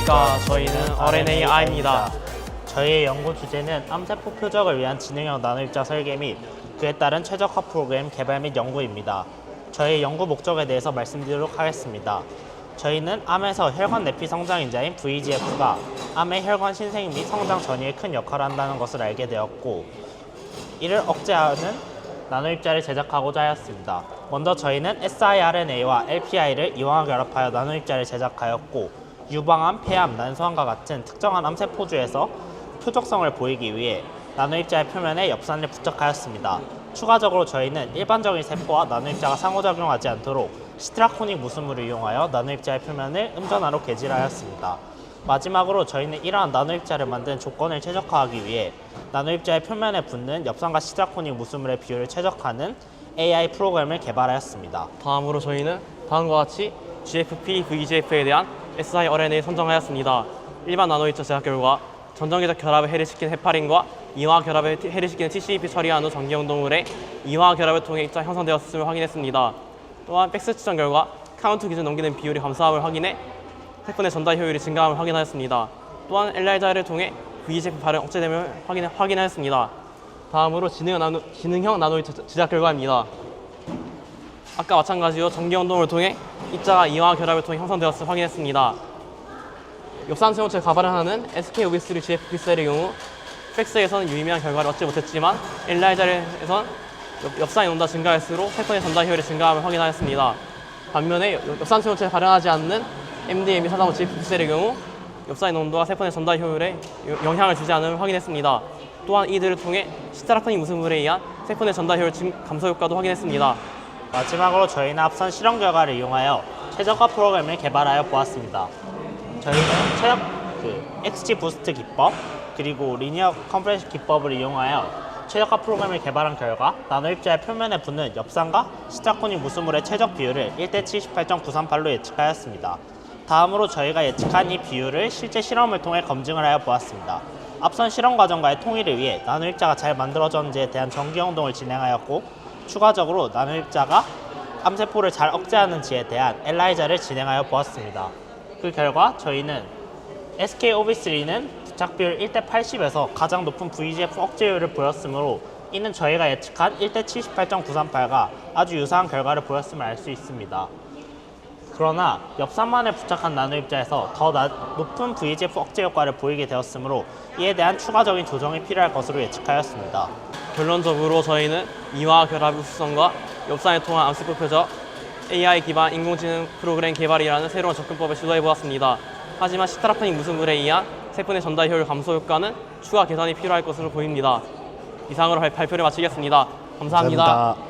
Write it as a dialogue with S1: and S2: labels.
S1: 안녕하십니까. 저희는 RNAI입니다.
S2: 저희의 연구 주제는 암세포 표적을 위한 지능형 나노입자 설계 및 그에 따른 최적화 프로그램 개발 및 연구입니다. 저희의 연구 목적에 대해서 말씀드리도록 하겠습니다. 저희는 암에서 혈관 내피 성장인자인 VEGF가 암의 혈관 신생 및 성장 전이에 큰 역할을 한다는 것을 알게 되었고 이를 억제하는 나노입자를 제작하고자 하였습니다. 먼저 저희는 siRNA와 LPI를 이용화 결합하여 나노입자를 제작하였고 유방암, 폐암, 난소암과 같은 특정한 암세포주에서 표적성을 보이기 위해 나노입자의 표면에 엽산을 부착하였습니다. 추가적으로 저희는 일반적인 세포와 나노입자가 상호작용하지 않도록 시트라코닉 무수물을 이용하여 나노입자의 표면을 음전화로 개질하였습니다. 마지막으로 저희는 이러한 나노입자를 만든 조건을 최적화하기 위해 나노입자의 표면에 붙는 엽산과 시트라코닉 무수물의 비율을 최적화하는 AI 프로그램을 개발하였습니다.
S1: 다음으로 저희는 다음과 같이 GFP, VGF에 대한 siRNA를 선정하였습니다. 일반 나노입자 제작 결과 전정기적 결합을 해리시키는 헤파린과 이화 결합을 티- 해리시키는 TCP 처리한 후 전기형 동물의 이화 결합을 통해 입자 형성되었음을 확인했습니다. 또한 백스 측정 결과 카운트 기준 넘기는 비율이 감소함을 확인해 세포의 전달 효율이 증가함을 확인하였습니다. 또한 엘라이자를 통해 VGF 발현 억제됨을 확인, 확인하였습니다. 다음으로 지능형 나노, 지능형 나노입자 제작 결과입니다. 아까 마찬가지로 전기 운동을 통해 입자가 이와 결합을 통해 형성되었음을 확인했습니다. 엽산 수용체 가발을 하는 SK5B3 GFP 셀의 경우 팩스에서는 유의미한 결과를 얻지 못했지만 엘라이자에선 엽산의 농도가 증가할수록 세포의 전달 효율이 증가함을 확인하였습니다. 반면에 엽- 엽산 수용체를 발현하지 않는 MDME 사다모 GFP 셀의 경우 엽산의 농도가 세포의 전달 효율에 요- 영향을 주지 않음을 확인했습니다. 또한 이들을 통해 시타라코닉 무수물에 의한 세포의 전달 효율 증- 감소 효과도 확인했습니다.
S2: 마지막으로 저희는 앞선 실험 결과를 이용하여 최적화 프로그램을 개발하여 보았습니다. 저희는 최적 그 XG 부스트 기법 그리고 리니어 컴프레션 기법을 이용하여 최적화 프로그램을 개발한 결과 나노입자의 표면에 붙는 엽산과 시타코닉 무수물의 최적 비율을 1대 78.938로 예측하였습니다. 다음으로 저희가 예측한 이 비율을 실제 실험을 통해 검증을 하여 보았습니다. 앞선 실험 과정과의 통일을 위해 나노입자가 잘 만들어졌는지에 대한 정기 행동을 진행하였고 추가적으로 나노입자가 암세포를 잘 억제하는지에 대한 엘라이자를 진행하여 보았습니다. 그 결과 저희는 SKOB3는 부착 비율 1대 80에서 가장 높은 VGF 억제율을 보였으므로 이는 저희가 예측한 1대 78.938과 아주 유사한 결과를 보였음을 알 수 있습니다. 그러나 엽산만을 부착한 나노입자에서 더 나- 높은 VGF 억제 효과를 보이게 되었으므로 이에 대한 추가적인 조정이 필요할 것으로 예측하였습니다.
S1: 결론적으로 저희는 이와 결합 우수성과 엽산을 통한 암세포 표적, AI 기반 인공지능 프로그램 개발이라는 새로운 접근법을 시도해 보았습니다. 하지만 시트라코닉 무수물에 의한 내 전달 효율 감소 효과는 추가 개선이 필요할 것으로 보입니다. 이상으로 발- 발표를 마치겠습니다 감사합니다.
S2: 감사합니다.